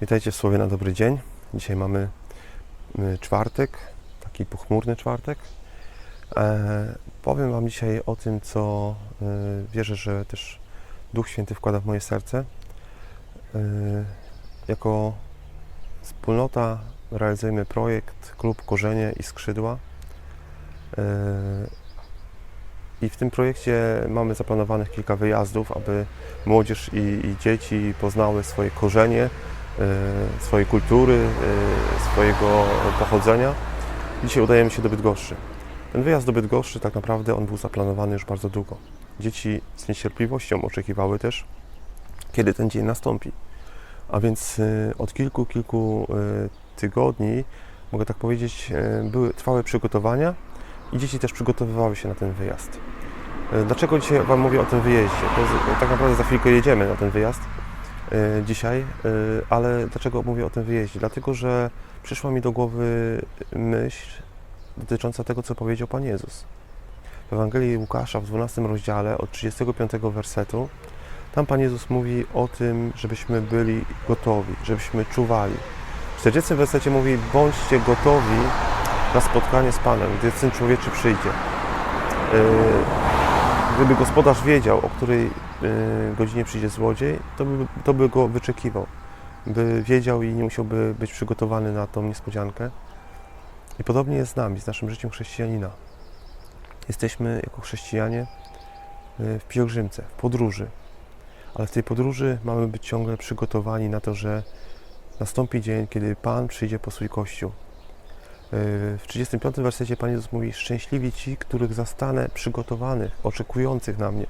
Witajcie w Słowie na dobry dzień. Dzisiaj mamy y, czwartek, taki pochmurny czwartek. E, powiem Wam dzisiaj o tym, co y, wierzę, że też Duch Święty wkłada w moje serce. Y, jako wspólnota realizujemy projekt Klub Korzenie i Skrzydła. Y, I w tym projekcie mamy zaplanowanych kilka wyjazdów, aby młodzież i, i dzieci poznały swoje korzenie, e, swojej kultury, e, swojego pochodzenia. Dzisiaj udajemy się do Bydgoszczy. Ten wyjazd do Bydgoszczy tak naprawdę on był zaplanowany już bardzo długo. Dzieci z niecierpliwością oczekiwały też, kiedy ten dzień nastąpi. A więc e, od kilku, kilku e, tygodni, mogę tak powiedzieć, e, były trwałe przygotowania i dzieci też przygotowywały się na ten wyjazd. E, Dlaczego dzisiaj Wam mówię o tym wyjeździe? To z- tak naprawdę za chwilkę jedziemy na ten wyjazd e, dzisiaj, e, ale dlaczego mówię o tym wyjeździe? Dlatego, że przyszła mi do głowy myśl dotycząca tego, co powiedział Pan Jezus. W Ewangelii Łukasza w 12 rozdziale od 35 wersetu tam Pan Jezus mówi o tym, żebyśmy byli gotowi, żebyśmy czuwali. W 40 wersecie mówi, bądźcie gotowi na spotkanie z Panem, gdy Syn Człowieczy przyjdzie. E, Gdyby gospodarz wiedział, o której y, godzinie przyjdzie złodziej, to by, to by go wyczekiwał. By wiedział i nie musiałby być przygotowany na tą niespodziankę. I podobnie jest z nami, z naszym życiem chrześcijanina. Jesteśmy jako chrześcijanie y, w pielgrzymce, w podróży. Ale w tej podróży mamy być ciągle przygotowani na to, że nastąpi dzień, kiedy Pan przyjdzie po swój Kościół. W 35 wersecie Pan Jezus mówi: Szczęśliwi ci, których zastanę przygotowanych, oczekujących na mnie.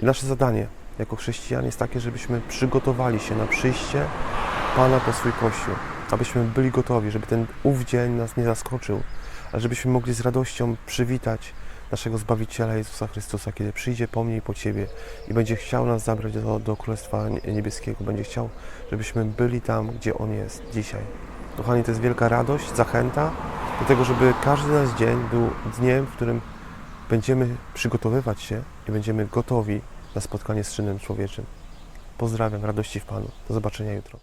I nasze zadanie jako chrześcijan jest takie, żebyśmy przygotowali się na przyjście Pana po swój Kościół, abyśmy byli gotowi, żeby ten ów dzień nas nie zaskoczył, ale żebyśmy mogli z radością przywitać naszego Zbawiciela Jezusa Chrystusa, kiedy przyjdzie po mnie i po Ciebie i będzie chciał nas zabrać do, do Królestwa Niebieskiego, będzie chciał, żebyśmy byli tam, gdzie On jest dzisiaj. Kochani, to jest wielka radość, zachęta do tego, żeby każdy nasz dzień był dniem, w którym będziemy przygotowywać się i będziemy gotowi na spotkanie z czynem człowieczym. Pozdrawiam, radości w Panu. Do zobaczenia jutro.